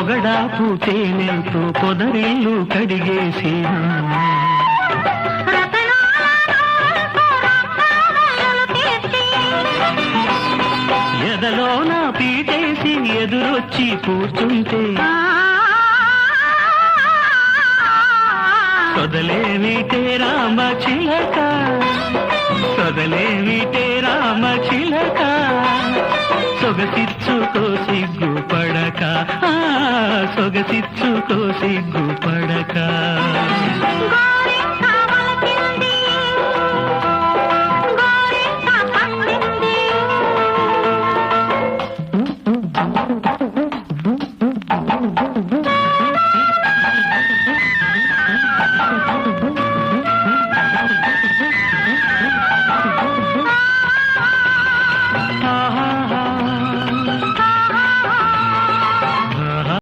పొగడాపు తేనెలతో పొదరిల్లు కడిగేసి. ఎదలో నా పీటేసి ఎదురొచ్చి కూర్చుంటే. సొదలేమిటే రామ చిలక. సొదలేమిటే రామ చిలక. సొగసిచ్చుకో సిగ్గు ఆ, సొగసిచ్చుకో సిగ్గుపడక గోరింక పండింది